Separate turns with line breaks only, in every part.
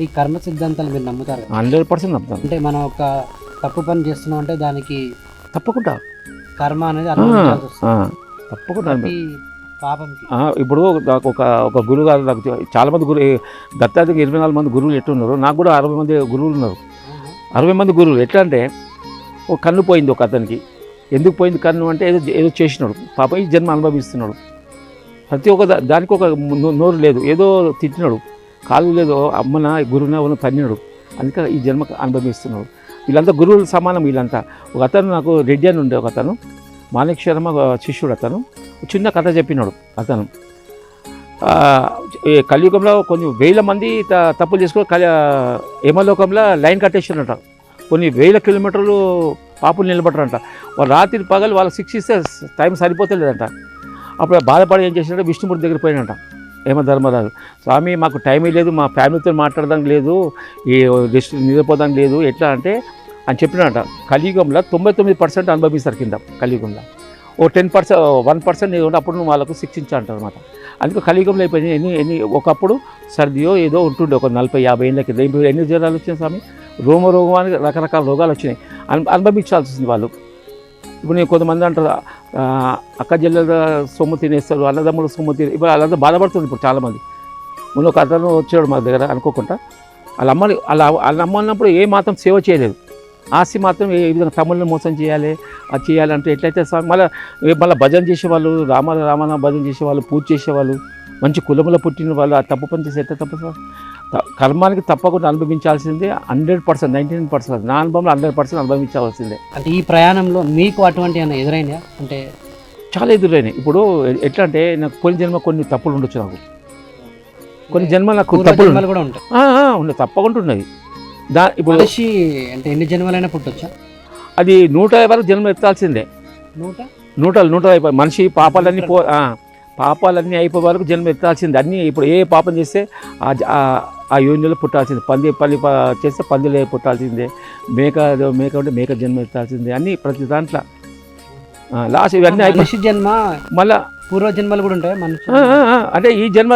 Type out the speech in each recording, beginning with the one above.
ఈ కర్మ సిద్ధాంతాలు మీరు నమ్ముతారు?
హండ్రెడ్ పర్సెంట్ నమ్ముతాను
అంటే మనం ఒక తప్పు పని చేస్తున్నాం అంటే దానికి
తప్పకుండా.
కర్మ అనేది అనుభవించాల్సి వస్తుంది
ఆ, తప్పకుండా
ప్రతి పాపంకి.
ఆ, ఇప్పుడు నాకు ఒక ఒక గురువు గారు నాకు చాలా మంది గురు దత్తాత్రేయ ఇరవై నాలుగు మంది గురువులు ఎట్టున్నారు నాకు కూడా అరవై మంది గురువులు ఉన్నారు. అరవై మంది గురువులు. ఎట్లా అంటే ఒక కన్ను పోయింది ఒక అతనికి. ఎందుకు పోయింది కన్ను అంటే ఏదో ఏదో చేసినాడు. పాప ఈ జన్మ అనుభవిస్తున్నాడు. ప్రతి ఒక్క దా- దానికి ఒక నో- నోరు లేదు. ఏదో తిట్టినాడు. కాలు లేదో అమ్మన గురువున ఎవరినో తన్నినాడు అందుకే ఈ జన్మ అనుభవిస్తున్నాడు వీళ్ళంతా గురువులు సమానం వీళ్ళంతా. ఒక అతను నాకు రెడ్డి అని ఉండే ఒక అతను మాణిక్ శర్మ ఒక శిష్యుడు అతను చిన్న కథ చెప్పినాడు అతను. ఈ కలియుగంలో కొన్ని వేల మంది త- తప్పులు చేసుకుని కలి యమలోకంలో లైన్ కట్టేసినట కొన్ని వేల కిలోమీటర్లు పాపులు నిలబడరంట వాళ్ళు రాత్రి పగలు వాళ్ళకి శిక్షిస్తే టైం సరిపోతలేదంట. అప్పుడు బాధపడి ఏం చేసినట్టు విష్ణుమూర్తి దగ్గర పోయినట ఏమ ధర్మరాజు? స్వామి మాకు టైమే లేదు మా ఫ్యామిలీతో మాట్లాడడానికి లేదు ఈ రెస్ట్ నిద్రపోదానికి లేదు ఎట్లా అంటే అని చెప్పినట. కలియుగంలో తొంభై తొమ్మిది పర్సెంట్ అనుభవిస్తారు కింద కలియుగంలో. ఓ టెన్ పర్సెంట్ వన్ పర్సెంట్ ఏదో అప్పుడు నువ్వు వాళ్ళకు శిక్షించాలంటారు అనమాట అందుకే కలియుగంలో అయిపోయింది. ఎన్ని ఎన్ని ఒకప్పుడు సర్దియో ఏదో ఉంటుండే ఒక నలభై యాభై ఏళ్ళ కింద. ఇప్పుడు ఎన్ని జ్వరాలు వచ్చినాయి స్వామి? రోమ రోగం అని రకరకాల రోగాలు వచ్చినాయి. అను అనుభవించాల్సి వస్తుంది వాళ్ళు. ఇప్పుడు నేను కొంతమంది అంటారు అక్క చెల్లెల సొమ్ము తినేస్తారు అన్నదమ్ముల సొమ్ము తినే ఇప్పుడు వాళ్ళంతా బాధపడుతుంది ఇప్పుడు చాలామంది. ముందు ఒక అతను వచ్చాడు మా దగ్గర అనుకోకుండా. వాళ్ళ అమ్మని వాళ్ళ వాళ్ళ అమ్మ అన్నప్పుడు ఏ మాత్రం సేవ చేయలేదు. ఆస్తి మాత్రం ఏ విధంగా తమ్ముళ్ళని మోసం చేయాలి అది చేయాలంటే ఎట్లయితే మళ్ళీ మళ్ళీ భజన చేసేవాళ్ళు రామ రామన భజన చేసేవాళ్ళు పూజ చేసేవాళ్ళు. మంచి కులములో పుట్టిన వాళ్ళు ఆ తప్పు పని చేసి ఎట్లా తప్పు కర్మానికి తప్పకుండా అనుభవించాల్సిందే hundred percent ninety nine percent నా అనుభవంలో హండ్రెడ్ పర్సెంట్ అనుభవించాల్సిందే.
అంటే ఈ ప్రయాణంలో మీకు అటువంటి ఎదురైందా? అంటే
చాలా ఎదురైనాయి. ఇప్పుడు ఎట్లా అంటే నాకు కొన్ని జన్మ కొన్ని తప్పులు ఉండొచ్చు నాకు. కొన్ని జన్మ నాకు తప్పులు
కూడా ఉంటాయి.
తప్పకుండా ఉన్నది దా ఇప్పుడు
మనిషి అంటే ఎన్ని జన్మలైనా పుట్టొచ్చా?
అది నూట యాభై వరకు జన్మ ఎత్తాల్సిందే.
నూట?
నూట నూట యాభై మనిషి పాపాలన్నీ పో పాపాలన్నీ అయిపోయే వరకు జన్మ ఎత్తాల్సిందే. అన్నీ ఇప్పుడు ఏ పాపం చేస్తే ఆ యోనిలో పుట్టాల్సిందే. పంది పల్లి చేస్తే పందిలే పుట్టాల్సిందే. మేక మేక ఉంటే మేక జన్మ ఎత్తాల్సిందే. అన్నీ ప్రతి దాంట్లో. లాస్ట్ ఇవన్నీ అయిపోయి
మనిషి జన్మ
మళ్ళా
పూర్వ జన్మలు కూడా ఉంటాయి? మనిషి
అంటే ఈ జన్మ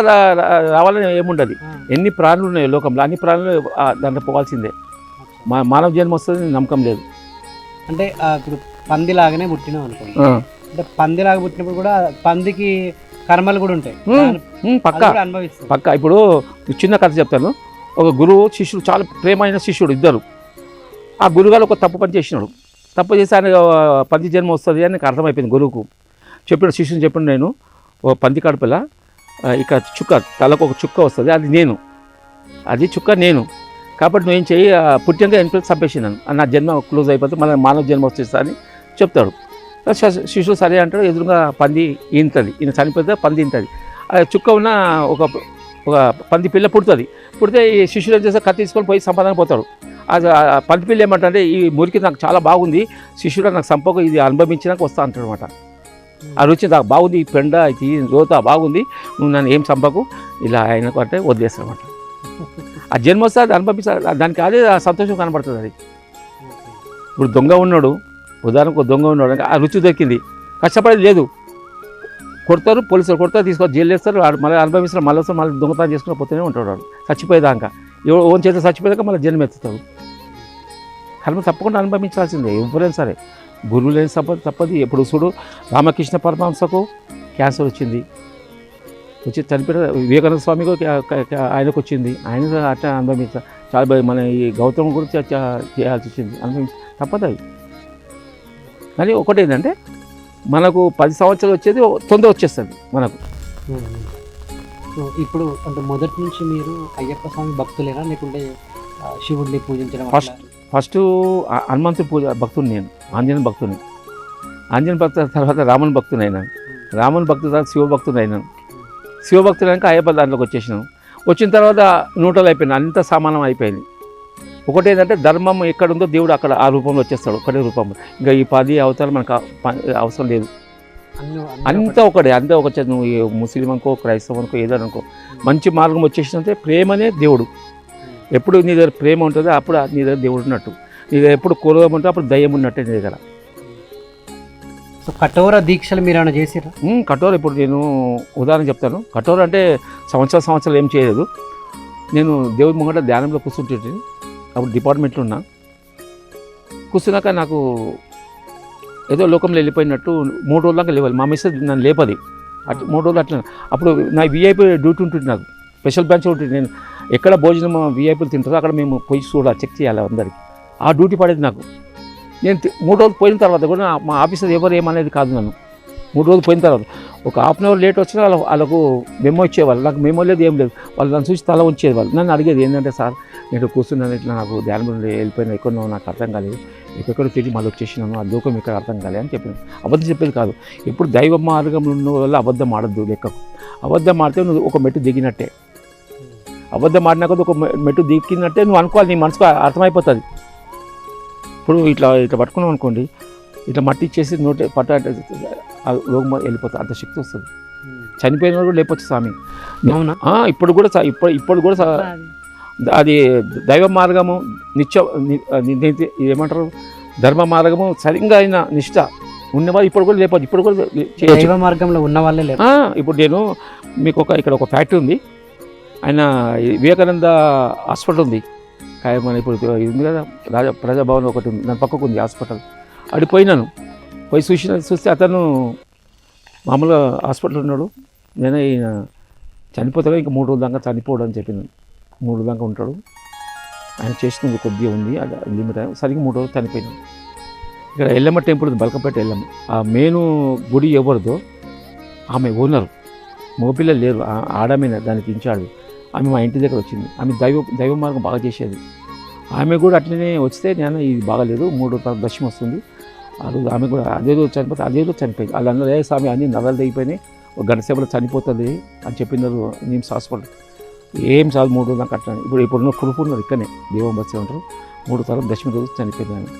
రావాలని ఏముండదు. ఎన్ని ప్రాణులు ఉన్నాయి లోకంలో అన్ని ప్రాణులు దాంట్లో పోవాల్సిందే. మా మానవ జన్మ వస్తుంది నమ్మకం లేదు.
అంటే ఇప్పుడు పందిలాగానే పుట్టినాం అనుకోండి. అంటే పందిలాగా పుట్టినప్పుడు కూడా పందికి కర్మలు కూడా ఉంటాయి.
పక్కా. పక్క. ఇప్పుడు చిన్న కథ చెప్తాను. ఒక గురువు శిష్యుడు చాలా ప్రేమైన శిష్యుడు ఇద్దరు. ఆ గురుగారు ఒక తప్పు పని చేసినాడు. తప్పు చేసి ఆయన పంది జన్మ వస్తుంది అని నాకు అర్థమైపోయింది గురువుకు. చెప్పిన శిష్యుని చెప్పిన నేను ఓ పంది కడుపుల ఇక చుక్క తలకు ఒక చుక్క వస్తుంది అది నేను. అది చుక్క నేను. కాబట్టి నువ్వేం చేయి ఆ, పుట్టినాక ఎంతో చంపేసినాను నా జన్మ క్లోజ్ అయిపోతే మన మానవ జన్మ వచ్చేస్తా అని చెప్తాడు. శిష్యుడు సరే అంటాడు ఎదురుగా పంది ఈంతది ఈయన చనిపోతే పంది ఈంతది చుక్క ఉన్న ఒక ఒక పంది పిల్ల పుడుతుంది. పుడితే ఈ శిష్యుడు ఏం చేస్తే కత్తి తీసుకొని పోయి సంపాదన పోతాడు అది పంది పిల్ల ఏమంటే ఈ మురికి నాకు చాలా బాగుంది. శిష్యుడు నాకు సంపక ఇది అనుభవించినాక వస్తా అంటాడు అనమాట ఆ రుచి నాకు బాగుంది. ఈ పెండ ఇది రోత బాగుంది. నువ్వు నన్ను ఏం చంపకు. ఇలా ఆయనకు అంటే వదిలేస్తానమాట ఆ జన్మ వస్తే అది అనుభవిస్తా దానికి అదే సంతోషం కనబడుతుంది అది. ఇప్పుడు దొంగ ఉన్నాడు. ఉదాహరణకు ఒక దొంగ ఉన్నాడు ఆ రుచి దొక్కింది. కష్టపడేది లేదు. కొడతారు పోలీసులు కొడతారు తీసుకొని జైలు వేస్తారు. మళ్ళీ అనుభవిస్తారు మళ్ళీ వస్తారు మళ్ళీ దొంగతనం చేసుకుని పోతూనే ఉంటాడు వాడు. చచ్చిపోయేదాకా. ఎవరు ఓన్ చేత చచ్చిపోయాక మళ్ళీ జన్మ ఎత్తుతాడు కర్మ తప్పకుండా అనుభవించాల్సిందే ఎవరైనా సరే. గురువు లేని సంపద తప్పది. ఎప్పుడు చూడు రామకృష్ణ పరమహంసకు క్యాన్సర్ వచ్చింది. వచ్చి చనిపోయిన వివేకానంద స్వామికి ఆయనకు వచ్చింది. ఆయన అట్లా అనుభవించాలి చాలా మన ఈ గౌతమ్ గురించి చేయాల్సి వచ్చింది. అనుభవించి తప్పదు అది. కానీ ఒకటి ఏంటంటే మనకు పది సంవత్సరాలు వచ్చేది తొందర వచ్చేస్తుంది మనకు.
సో ఇప్పుడు అంటే మొదటి నుంచి మీరు అయ్యప్ప స్వామి భక్తులేనా? లేకుంటే శివుడిని పూజించడం?
ఫస్ట్ ఆ- హనుమంతుడి పూజ భక్తుని నేను ఆంజనేయ భక్తుని. ఆంజనేయ భక్తు తర్వాత రాముని భక్తుని అయినాను రాముని భక్తు తర్వాత శివ భక్తుని అయినాను శివ భక్తులు అయ్యప్ప దాంట్లోకి వచ్చేసినాను వచ్చిన తర్వాత నూటలు అయిపోయింది అంత సమానం అయిపోయింది. ఒకటి ఏంటంటే ధర్మం ఎక్కడ ఉందో దేవుడు అక్కడ ఆ రూపంలో వచ్చేస్తాడు. ఒకటే రూపంలో ఇంకా ఈ పది అవతారం మనకు అవసరం లేదు. అంతా ఒకటే. అంతా ఒక నువ్వు ముస్లిం అనుకో క్రైస్తవం అనుకో ఏదో అనుకో మంచి మార్గం వచ్చేసినంటే ప్రేమనే దేవుడు. ఎప్పుడు నీ దగ్గర ప్రేమ ఉంటుందో అప్పుడు నీ దగ్గర దేవుడు ఉన్నట్టు. నీ దగ్గర ఎప్పుడు క్రోధం ఉంటుందో అప్పుడు దయ్యం ఉన్నట్టే నీ దగ్గర.
సో కఠోర దీక్షలు మీరు ఏమైనా చేసిరా
కఠోర ఇప్పుడు నేను ఉదాహరణ చెప్తాను. కఠోర అంటే సంవత్సరం సంవత్సరాలు ఏం చేయలేదు. నేను దేవుడి ముంగట ధ్యానంలో కూర్చుంటే అప్పుడు డిపార్ట్మెంట్లో ఉన్నా. కూర్చున్నాక నాకు ఏదో లోకంలో వెళ్ళిపోయినట్టు మూడు రోజుల దాకా లేవాలి. మా మిస్సెస్ నన్ను లేపది. అట్లా మూడు రోజులు అట్లా అప్పుడు నా విఐపీ డ్యూటీ ఉంటుంది నాకు. స్పెషల్ బ్రాంచ్ ఉంటుంది. నేను ఎక్కడ భోజనం విఐపీలు తింటారో అక్కడ మేము పోయి చూడాలి చెక్ చేయాలి అందరికి. ఆ డ్యూటీ పడేది నాకు. నేను మూడు రోజులు పోయిన తర్వాత కూడా మా ఆఫీసర్ ఎవరు ఏమనేది కాదు నన్ను. మూడు రోజులు పోయిన తర్వాత ఒక హాఫ్ అన్ అవర్ లేట్ వచ్చినా వాళ్ళ వాళ్ళకు మెమో ఇచ్చేవాళ్ళు. నాకు మెమో లేదు ఏం లేదు. వాళ్ళు నన్ను చూసి తల ఉంచేది వాళ్ళు. నన్ను అడిగేది ఏంటంటే సార్ నేను కూర్చున్నాను ఇట్లా నాకు ధ్యానం నుండి వెళ్ళిపోయినా ఎక్కడో నాకు అర్థం కాలేదు. ఎక్కడెక్కడ తిరిగి మళ్ళీ వచ్చేసినాను ఆ లోకం ఇక్కడ అర్థం కాలే అని చెప్పింది. అబద్ధం చెప్పేది కాదు. ఇప్పుడు దైవ మార్గంలో ఉన్న వల్ల అబద్ధం ఆడద్దు లెక్కకు. అబద్ధం ఆడితే నువ్వు ఒక మెట్టు దిగినట్టే. అబద్ధం ఆడినా కొద్ది ఒక మెట్టు దిగినట్టే నువ్వు అనుకోవాలి. నీ మనసుకు అర్థమైపోతుంది. ఇప్పుడు ఇట్లా ఇట్లా పట్టుకున్నాం అనుకోండి ఇట్లా మట్టి ఇచ్చేసి నోటి పట్ట రోగం వెళ్ళిపోతుంది. అంత శక్తి వస్తుంది. చనిపోయిన వాడు కూడా లేపొచ్చు స్వామి. ఇప్పుడు కూడా ఇప్పుడు ఇప్పుడు కూడా అది దైవ మార్గము నిత్య ఏమంటారు? ధర్మ మార్గము సరిగ్గా అయిన నిష్ట ఉన్నవారు ఇప్పుడు కూడా లేపచ్చు. ఇప్పుడు కూడా
దైవ మార్గంలో ఉన్న వాళ్ళే
ఇప్పుడు నేను మీకు ఒక ఇక్కడ ఒక ఫ్యాక్టరీ ఉంది. ఆయన వివేకానంద హాస్పిటల్ ఉంది. కాయ- మన ఇప్పుడు ఇది ఉంది కదా రాజా ప్రజాభవన్ ఒకటి ఉంది. దాని పక్కకు ఉంది హాస్పిటల్. అడిపోయినాను పోయి చూసిన చూస్తే అతను మామూలుగా హాస్పిటల్ ఉన్నాడు. నేను ఈయన చనిపోతాడు ఇంకా మూడు రోజుల దాకా చనిపోవడం అని చెప్పింది మూడు రోజుల దాకా ఉంటాడు. ఆయన చేసినది కొద్దిగా ఉంది. అది లిమిట్ సరిగ్గా మూడు రోజులు చనిపోయినాడు. ఇక్కడ ఎల్లమ్మ టెంపుల్ బలకపేట ఎల్లమ్మ. ఆ మెయిన్ గుడి ఎవరిదో ఆమె ఓనర్. మగపిల్లలు లేరు. ఆ- దానికి ఇన్ఛార్జ్. ఆమె మా ఇంటి దగ్గర వచ్చింది. ఆమె దైవ దైవ మార్గం బాగా చేసేది. ఆమె కూడా అట్లనే వస్తే నేను ఇది బాగాలేదు. మూడు రోజుల దశం వస్తుంది. ఆ రోజు ఆమె కూడా అదే రోజు చనిపోతే అదే రోజు చనిపోయింది. వాళ్ళు అన్నారు స్వామి అన్ని నరాలు దిగిపోయినాయి ఒక గంట సేపలో చనిపోతుంది అని చెప్పినారు నిమ్స్ హాస్పిటల్. ఏం చాలు మూడు రోజులు నాకు అట్లా ఇప్పుడు ఇప్పుడున్న కురుపు ఉన్నారు ఇక్కడనే. దేవం బస్సే ఉంటారు మూడు తరం దశమి రోజు చనిపోయింది ఆమె.